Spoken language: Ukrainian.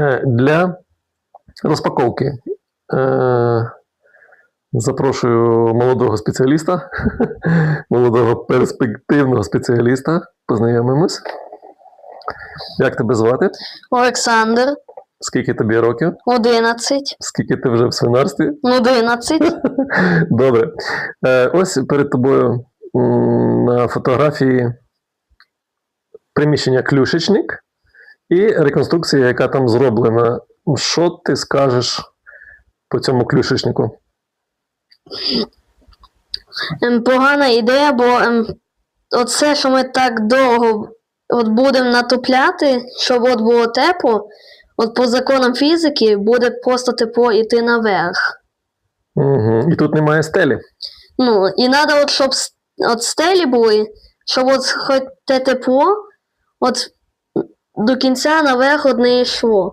Е, Для розпаковки е, запрошую молодого спеціаліста, молодого перспективного спеціаліста. Познайомимось. Як тебе звати? Олександр, Скільки тобі років? 11, Скільки ти вже в свинарстві? 11. Добре. Е, ось перед тобою на фотографії приміщення Клюшечник і реконструкція, яка там зроблена. Що ти скажеш по цьому клюшечнику? Ем, Погана ідея, бо ем, оце, що ми так довго от будемо натопляти, щоб от було тепло, от по законам фізики буде просто тепло йти наверх. Угу. І тут немає стелі. Ну, і треба, от, щоб от стелі були, щоб от хоч те тепло, от до кінця наверх от не йшло.